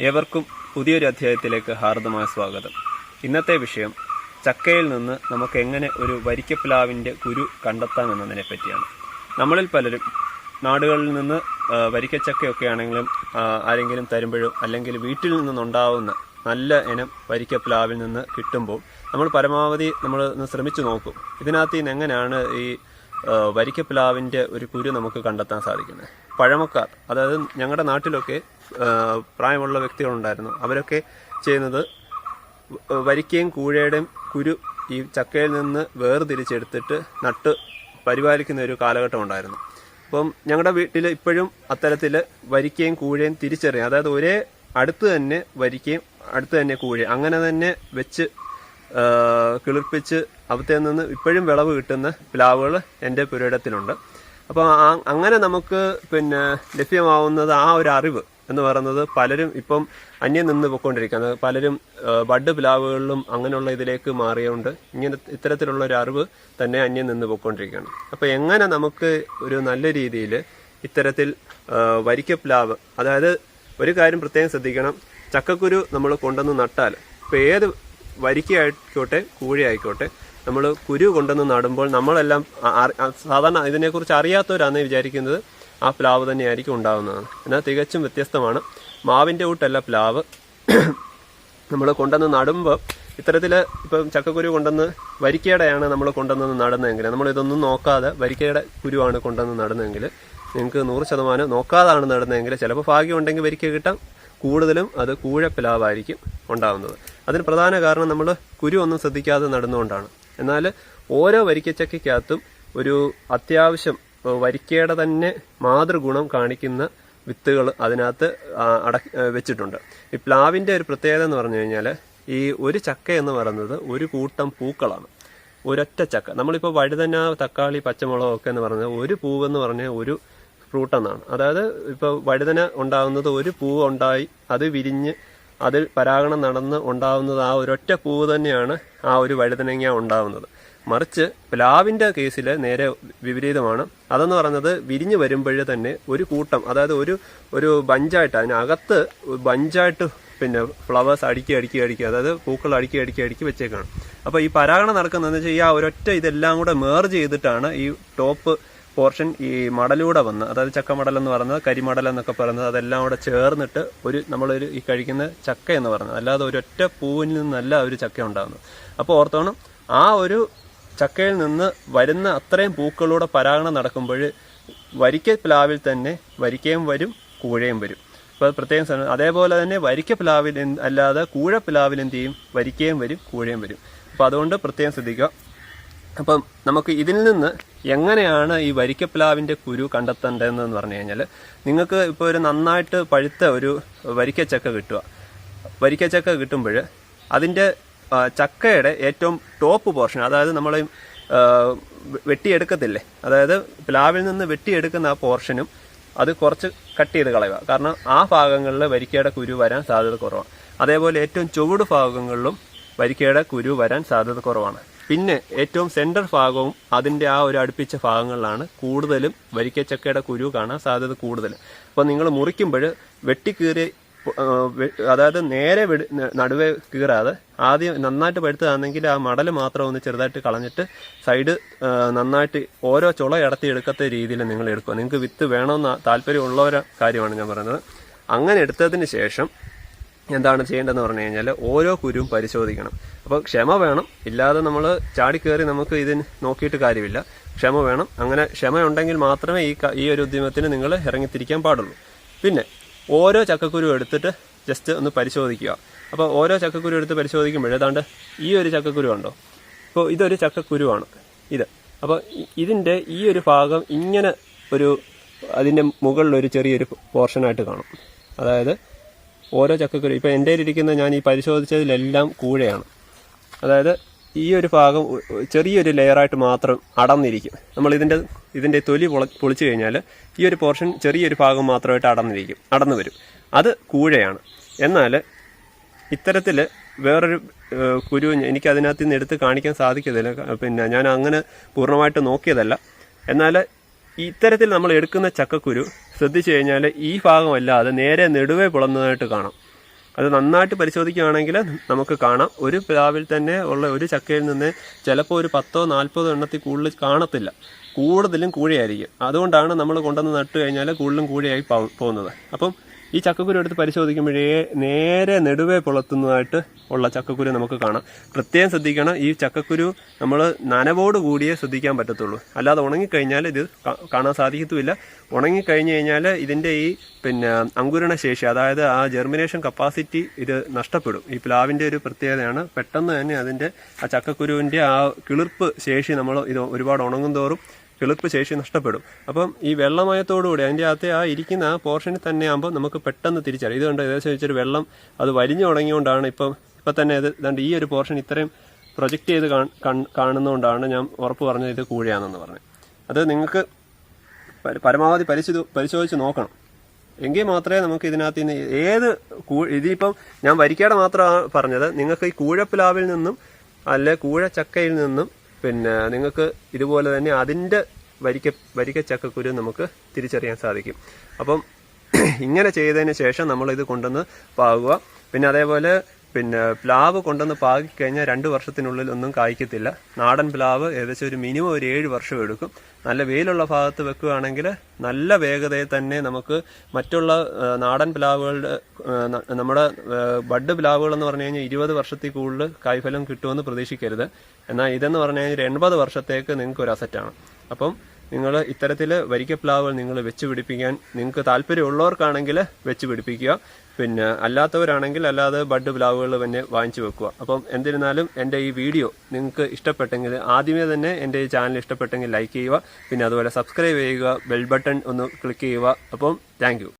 ഏവർക്കും പുതിയൊരു അധ്യായത്തിലേക്ക് ഹാർദമായ സ്വാഗതം. ഇന്നത്തെ വിഷയം ചക്കയിൽ നിന്ന് നമുക്ക് എങ്ങനെ ഒരു വരിക്കപ്ലാവിന്റെ കുരു കണ്ടെത്താം എന്നതിനെ പറ്റിയാണ്. നമ്മളിൽ പലരും നാടുകളിൽ നിന്ന് വരിക്കച്ചക്കയൊക്കെ ആണെങ്കിലും ആരെങ്കിലും തരുമ്പോഴോ അല്ലെങ്കിൽ വീട്ടിൽ നിന്നുണ്ടാവുന്ന നല്ല ഇനം വരിക്കപ്ലാവിൽ നിന്ന് കിട്ടുമ്പോൾ നമ്മൾ പരമാവധി നമ്മൾ ശ്രമിച്ചു നോക്കും. ഇതിനകത്ത് നിന്ന് എങ്ങനെയാണ് ഈ വരിക്കപ്ലാവിന്റെ ഒരു കുരു നമുക്ക് കണ്ടെത്താൻ സാധിക്കുന്നത് പഴമക്കാർ അതായത് ഞങ്ങളുടെ നാട്ടിലൊക്കെ പ്രായമുള്ള വ്യക്തികളുണ്ടായിരുന്നു. അവരൊക്കെ ചെയ്യുന്നത് വരിക്കയും കൂഴയുടെയും കുരു ഈ ചക്കയിൽ നിന്ന് വേർതിരിച്ചെടുത്തിട്ട് നട്ട് പരിപാലിക്കുന്ന ഒരു കാലഘട്ടം ഉണ്ടായിരുന്നു അപ്പം ഞങ്ങളുടെ വീട്ടിൽ ഇപ്പോഴും അത്തരത്തിൽ വരിക്കയും കൂഴയും തിരിച്ചറിയാം. അതായത് ഒരേ അടുത്ത് തന്നെ വരിക്കയും അടുത്ത് തന്നെ കൂഴയും. അങ്ങനെ തന്നെ വെച്ച് കിളിർപ്പിച്ച് അവത്തിൽ നിന്ന് ഇപ്പോഴും വിളവ് കിട്ടുന്ന പ്ലാവുകൾ എന്റെ പുരയിടത്തിലുണ്ട്. അപ്പോൾ അങ്ങനെ നമുക്ക് പിന്നെ ലഭ്യമാവുന്നത് ആ ഒരു അറിവ് എന്ന് പറയുന്നത് പലരും ഇപ്പം അന്യം നിന്ന് പോയിക്കൊണ്ടിരിക്കുന്നത് പലരും ബഡ് പ്ലാവുകളിലും അങ്ങനെയുള്ള ഇതിലേക്ക് മാറിയുകൊണ്ട് ഇങ്ങനെ ഇത്തരത്തിലുള്ള ഒരു അറിവ് തന്നെ അന്യം നിന്ന് പോയിക്കൊണ്ടിരിക്കുകയാണ്. അപ്പോൾ എങ്ങനെ നമുക്ക് ഒരു നല്ല രീതിയിൽ ഇത്തരത്തിൽ വരിക്ക പ്ലാവ് അതായത് ഒരു കാര്യം പ്രത്യേകം ശ്രദ്ധിക്കണം. ചക്കക്കുരു നമ്മൾ കൊണ്ടുവന്ന് നട്ടാൽ ഇപ്പോൾ ഏത് വരിക്കയായിക്കോട്ടെ കൂഴി ആയിക്കോട്ടെ നമ്മൾ കുരു കൊണ്ടുവന്ന് നടുമ്പോൾ നമ്മളെല്ലാം സാധാരണ ഇതിനെക്കുറിച്ച് അറിയാത്തവരാണ് വിചാരിക്കുന്നത് ആ പ്ലാവ് തന്നെയായിരിക്കും ഉണ്ടാകുന്നതാണ് എന്നാൽ തികച്ചും വ്യത്യസ്തമാണ്. മാവിന്റെ കൂട്ടല്ല പ്ലാവ്. നമ്മൾ കൊണ്ടുവന്ന് നടുമ്പോൾ ഇത്തരത്തിൽ ഇപ്പം ചക്കക്കുരു കൊണ്ടുവന്ന് വരിക്കയുടെയാണ് നമ്മൾ കൊണ്ടുവന്ന് നടുന്നതെങ്കിൽ നമ്മൾ ഇതൊന്നും നോക്കാതെ വരിക്കയുടെ കുരുവാണ് കൊണ്ടുവന്ന് നടുന്നതെങ്കിൽ നിങ്ങൾക്ക് നൂറ് ശതമാനം നോക്കാതാണ് നടുന്നതെങ്കിൽ ചിലപ്പോൾ ഭാഗ്യം ഉണ്ടെങ്കിൽ വരിക്ക കിട്ടാം. കൂടുതലും അത് കൂഴപ്പിലാവായിരിക്കും ഉണ്ടാകുന്നത് അതിന് പ്രധാന കാരണം നമ്മൾ കുരു ഒന്നും ശ്രദ്ധിക്കാതെ നടുന്നുകൊണ്ടാണ് എന്നാൽ ഓരോ വരിക്കച്ചക്കകത്തും ഒരു അത്യാവശ്യം വരിക്കയുടെ തന്നെ മാതൃഗുണം കാണിക്കുന്ന വിത്തുകൾ അതിനകത്ത് അട വെച്ചിട്ടുണ്ട്. ഈ പ്ലാവിന്റെ ഒരു പ്രത്യേകത എന്ന് പറഞ്ഞു കഴിഞ്ഞാൽ ഈ ഒരു ചക്ക എന്ന് പറയുന്നത് ഒരു കൂട്ടം പൂക്കളാണ്. ഒരൊറ്റ ചക്ക. നമ്മളിപ്പോൾ വഴുതന തക്കാളി പച്ചമുളക് ഒക്കെ എന്ന് പറഞ്ഞാൽ ഒരു പൂവെന്ന് പറഞ്ഞാൽ ഒരു ഫ്രൂട്ട് എന്നാണ്. അതായത് ഇപ്പോൾ വഴുതന ഉണ്ടാകുന്നത് ഒരു പൂവ് ഉണ്ടായി അത് വിരിഞ്ഞ് അതിൽ പരാഗണം നടന്ന് ഉണ്ടാകുന്നത് ആ ഒരൊറ്റ പൂവ് തന്നെയാണ് ആ ഒരു വഴുതനങ്ങ ഉണ്ടാവുന്നത്. മറിച്ച് പ്ലാവിന്റെ കേസിൽ നേരെ വിപരീതമാണ്. അതെന്ന് പറയുന്നത് വിരിഞ്ഞ് വരുമ്പോഴേ തന്നെ ഒരു കൂട്ടം അതായത് ഒരു ഒരു ബഞ്ചായിട്ട് അതിനകത്ത് ബഞ്ചായിട്ട് പിന്നെ ഫ്ലവേഴ്സ് അടുക്കി അടുക്കി അടുക്കി അതായത് പൂക്കൾ അടുക്കി അടുക്കി അടുക്കി വെച്ചേക്കാണ്. അപ്പോൾ ഈ പരാഗണം നടക്കുന്നതെന്ന് വെച്ചാൽ ഈ ആ ഒരൊറ്റ ഇതെല്ലാം കൂടെ മേർജ് ചെയ്തിട്ടാണ് ഈ ടോപ്പ് പോർഷൻ ഈ മടലൂടെ വന്ന് അതായത് ചക്ക മടൽ എന്ന് പറയുന്നത് കരിമടൽ എന്നൊക്കെ പറയുന്നത് അതെല്ലാം കൂടെ ചേർന്നിട്ട് ഒരു നമ്മളൊരു ഈ കഴിക്കുന്ന ചക്ക എന്ന് പറയുന്നത്. അല്ലാതെ ഒരൊറ്റ പൂവിൽ നിന്നല്ല ഒരു ചക്ക ഉണ്ടാകുന്നത് അപ്പോൾ ഓർത്തോണം ആ ഒരു ചക്കയിൽ നിന്ന് വരുന്ന അത്രയും പൂക്കളൂടെ പരാഗണം നടക്കുമ്പോൾ വരിക്ക പ്ലാവിൽ തന്നെ വരിക്കയും വരും കൂഴയും വരും. അപ്പോൾ പ്രത്യേകം ശ്രദ്ധ- അതേപോലെ തന്നെ വരിക്ക പ്ലാവിൽ അല്ലാതെ കൂഴ പ്ലാവിൽ എന്ത് ചെയ്യും? വരിക്കയും വരും കൂഴയും വരും. അപ്പോൾ അതുകൊണ്ട് പ്രത്യേകം ശ്രദ്ധിക്കുക. അപ്പം നമുക്ക് ഇതിൽ നിന്ന് എങ്ങനെയാണ് ഈ വരിക്കപ്ലാവിന്റെ കുരു കണ്ടെത്തേണ്ടതെന്ന് പറഞ്ഞു കഴിഞ്ഞാൽ നിങ്ങൾക്ക് ഇപ്പോൾ ഒരു നന്നായിട്ട് പഴുത്ത ഒരു വരിക്കച്ചക്ക കിട്ടുക. വരിക്കച്ചക്ക കിട്ടുമ്പോൾ അതിന്റെ ചക്കയുടെ ഏറ്റവും ടോപ്പ് പോർഷൻ അതായത് നമ്മൾ വെട്ടിയെടുക്കത്തില്ലേ? അതായത് പ്ലാവിൽ നിന്ന് വെട്ടിയെടുക്കുന്ന ആ പോർഷനും അത് കുറച്ച് കട്ട് ചെയ്ത് കളയുക. കാരണം ആ ഭാഗങ്ങളിൽ വരിക്കയുടെ കുരു വരാൻ സാധ്യത കുറവാണ്. അതേപോലെ ഏറ്റവും ചുവട് ഭാഗങ്ങളിലും വരിക്കയുടെ കുരു വരാൻ സാധ്യത കുറവാണ്. പിന്നെ ഏറ്റവും സെന്റർ ഭാഗവും അതിന്റെ ആ ഒരു അടുപ്പിച്ച ഭാഗങ്ങളിലാണ് കൂടുതലും വരിക്കച്ചക്കയുടെ കുരു കാണാൻ സാധ്യത കൂടുതൽ. അപ്പോൾ നിങ്ങൾ മുറിക്കുമ്പോൾ വെട്ടിക്കീറി അതായത് നേരെ വെടി- നടുവേ കീറാതെ ആദ്യം നന്നായിട്ട് പഴുത്തതാണെങ്കിൽ ആ മടൽ മാത്രം ഒന്ന് ചെറുതായിട്ട് കളഞ്ഞിട്ട് സൈഡ് നന്നായിട്ട് ഓരോ ചുള ഇടത്തി എടുക്കത്ത രീതിയിൽ നിങ്ങൾ എടുക്കുക. നിങ്ങൾക്ക് വിത്ത് വേണമെന്ന താല്പര്യമുള്ളവരെ കാര്യമാണ് ഞാൻ പറയുന്നത്. അങ്ങനെ എടുത്തതിന് ശേഷം എന്താണ് ചെയ്യേണ്ടതെന്ന് പറഞ്ഞു കഴിഞ്ഞാൽ ഓരോ കുരുവും പരിശോധിക്കണം. അപ്പോൾ ക്ഷമ വേണം. ഇല്ലാതെ നമ്മൾ ചാടി ചാടിക്കയറി നമുക്ക് ഇതിന് നോക്കിയിട്ട് കാര്യമില്ല. ക്ഷമ വേണം. അങ്ങനെ ക്ഷമയുണ്ടെങ്കിൽ മാത്രമേ ഈ ഈ ഒരു ഉദ്യമത്തിന് നിങ്ങൾ ഇറങ്ങിത്തിരിക്കാൻ പാടുള്ളൂ. പിന്നെ ഓരോ ചക്കക്കുരു എടുത്തിട്ട് ജസ്റ്റ് ഒന്ന് പരിശോധിക്കുക. അപ്പോൾ ഓരോ ചക്കക്കുരു എടുത്ത് പരിശോധിക്കുമ്പോൾ ഏതാണ്ട് ഈ ഒരു ചക്കക്കുരു ഉണ്ടോ ഇപ്പോൾ ഇതൊരു ചക്കക്കുരുവാണ്. ഇത്. അപ്പോൾ ഇതിന്റെ ഈ ഒരു ഭാഗം ഇങ്ങനെ ഒരു അതിന്റെ മുകളിലൊരു ചെറിയൊരു പോർഷനായിട്ട് കാണും. അതായത് ഓരോ ചക്കക്കുരു ഇപ്പോൾ എന്റെ ഇരിക്കുന്ന ഞാൻ ഈ പരിശോധിച്ചതിലെല്ലാം കൂഴയാണ്. അതായത് ഈ ഒരു ഭാഗം ചെറിയൊരു ലെയറായിട്ട് മാത്രം അടന്നിരിക്കും നമ്മൾ ഇതിന്റെ ഇതിന്റെ തൊലി പൊള പൊളിച്ചു കഴിഞ്ഞാൽ ഈ ഒരു പോർഷൻ ചെറിയൊരു ഭാഗം മാത്രമായിട്ട് അടന്നിരിക്കും അടന്നു വരും. അത് കൂഴയാണ്. എന്നാൽ ഇത്തരത്തിൽ വേറൊരു കുരു എനിക്ക് അതിനകത്ത് നിന്ന് എടുത്ത് കാണിക്കാൻ സാധിക്കത്തില്ല. പിന്നെ ഞാൻ അങ്ങനെ പൂർണമായിട്ട് നോക്കിയതല്ല. എന്നാൽ ഇത്തരത്തിൽ നമ്മൾ എടുക്കുന്ന ചക്കക്കുരു ശ്രദ്ധിച്ചു കഴിഞ്ഞാൽ ഈ ഭാഗമല്ലാതെ നേരെ നെടുവേ പുളന്നതായിട്ട് കാണാം. അത് നന്നായിട്ട് പരിശോധിക്കുകയാണെങ്കിൽ നമുക്ക് കാണാം. ഒരു പ്ലാവിൽ തന്നെ ഉള്ള ഒരു ചക്കയിൽ നിന്ന് ചിലപ്പോൾ ഒരു പത്തോ നാൽപ്പതോ എണ്ണത്തിൽ കൂടുതൽ കാണത്തില്ല. കൂടുതലും കൂഴയായിരിക്കും. അതുകൊണ്ടാണ് നമ്മൾ കൊണ്ടുവന്ന് നട്ട് കഴിഞ്ഞാൽ കൂടുതലും കൂഴയായി പോകുന്നത്. അപ്പം ഈ ചക്കക്കുരു എടുത്ത് പരിശോധിക്കുമ്പോഴേ നേരെ നെടുവേ പുളത്തുന്നതായിട്ട് ഉള്ള ചക്കക്കുരു നമുക്ക് കാണാം. പ്രത്യേകം ശ്രദ്ധിക്കണം ഈ ചക്കക്കുരു നമ്മൾ നനവോട് കൂടിയേ ശ്രദ്ധിക്കാൻ പറ്റത്തുള്ളൂ. അല്ലാതെ ഉണങ്ങിക്കഴിഞ്ഞാൽ ഇത് കാണാൻ സാധിക്കത്തുമില്ല. ഉണങ്ങിക്കഴിഞ്ഞ് കഴിഞ്ഞാൽ ഇതിന്റെ ഈ പിന്നെ അങ്കുരണ ശേഷി അതായത് ആ ജെർമിനേഷൻ കപ്പാസിറ്റി ഇത് നഷ്ടപ്പെടും. ഈ പ്ലാവിന്റെ ഒരു പ്രത്യേകതയാണ്. പെട്ടെന്ന് തന്നെ അതിന്റെ ആ ചക്കക്കുരുവിന്റെ ആ കിളിർപ്പ് ശേഷി നമ്മൾ ഇത് ഒരുപാട് ഉണങ്ങും തോറും കിളിർപ്പ് ശേഷി നഷ്ടപ്പെടും. അപ്പം ഈ വെള്ളമയത്തോടുകൂടി അതിന്റെ അകത്തെ ആ ഇരിക്കുന്ന ആ പോർഷനിൽ തന്നെ ആകുമ്പോൾ നമുക്ക് പെട്ടെന്ന് തിരിച്ചറിയാം. ഇതുകൊണ്ട് കണ്ട്? ഏകദേശം വെച്ചൊരു വെള്ളം അത് വലിഞ്ഞു തുടങ്ങിയോണ്ടാണ് ഇപ്പം ഇപ്പം തന്നെ ഇത് ഈ ഒരു പോർഷൻ ഇത്രയും പ്രൊജക്റ്റ് ചെയ്ത് കാണുന്നതുകൊണ്ടാണ് ഞാൻ ഉറപ്പ് പറഞ്ഞത് ഇത് കൂഴയാണെന്ന് പറഞ്ഞത്. അത് നിങ്ങൾക്ക് പരമാവധി പരിശോധി പരിശോധിച്ച് നോക്കണം. എങ്കിൽ മാത്രമേ നമുക്ക് ഇതിനകത്ത് നിന്ന് ഏത് ഇതിപ്പം ഞാൻ വരിക്കാട് മാത്രമാണ് പറഞ്ഞത്. നിങ്ങൾക്ക് ഈ കൂഴപ്പിലാവിൽ നിന്നും അല്ലെ കൂഴച്ചക്കയിൽ നിന്നും പിന്നെ നിങ്ങൾക്ക് ഇതുപോലെ തന്നെ അതിന്റെ വരിക്ക വരിക്ക ചക്കക്കുരു നമുക്ക് തിരിച്ചറിയാൻ സാധിക്കും. അപ്പം ഇങ്ങനെ ചെയ്തതിന് ശേഷം നമ്മൾ ഇത് കൊണ്ടുവന്ന് പാകുക. പിന്നെ അതേപോലെ പിന്നെ പ്ലാവ് കൊണ്ടുവന്ന് പാകി കഴിഞ്ഞാൽ രണ്ട് വർഷത്തിനുള്ളിൽ ഒന്നും കായ്ക്കത്തില്ല. നാടൻ പ്ലാവ് ഏകദേശം ഒരു മിനിമം ഒരു ഏഴ് വർഷം എടുക്കും. നല്ല വെയിലുള്ള ഭാഗത്ത് വെക്കുകയാണെങ്കിൽ നല്ല വേഗതയിൽ തന്നെ നമുക്ക് മറ്റുള്ള നാടൻ പ്ലാവുകളുടെ നമ്മുടെ ബഡ് പ്ലാവുകൾ എന്ന് പറഞ്ഞു കഴിഞ്ഞാൽ ഇരുപത് വർഷത്തിൽ കൂടുതൽ കായ്ഫലം കിട്ടുമെന്ന് പ്രതീക്ഷിക്കരുത്. എന്നാൽ ഇതെന്ന് പറഞ്ഞു കഴിഞ്ഞാൽ എൺപത് വർഷത്തേക്ക് നിങ്ങൾക്ക് ഒരു അസറ്റാണ് അപ്പം നിങ്ങൾ ഇത്തരത്തിൽ വരിക്ക പ്ലാവുകൾ നിങ്ങൾ വെച്ച് പിടിപ്പിക്കാൻ നിങ്ങൾക്ക് താല്പര്യമുള്ളവർക്കാണെങ്കിൽ വെച്ച് പിടിപ്പിക്കുക. പിന്നെ അല്ലാത്തവരാണെങ്കിൽ അല്ലാതെ ബഡ് പ്ലാവുകൾ തന്നെ വാങ്ങിച്ചു വെക്കുക. അപ്പം എന്നിരുന്നാലും എന്റെ ഈ വീഡിയോ നിങ്ങൾക്ക് ഇഷ്ടപ്പെട്ടെങ്കിൽ ആദ്യമേ തന്നെ എന്റെ ഈ ചാനൽ ഇഷ്ടപ്പെട്ടെങ്കിൽ ലൈക്ക് ചെയ്യുക. പിന്നെ അതുപോലെ സബ്സ്ക്രൈബ് ചെയ്യുക ബെൽ ബട്ടൺ ഒന്ന് ക്ലിക്ക് ചെയ്യുക. അപ്പം താങ്ക്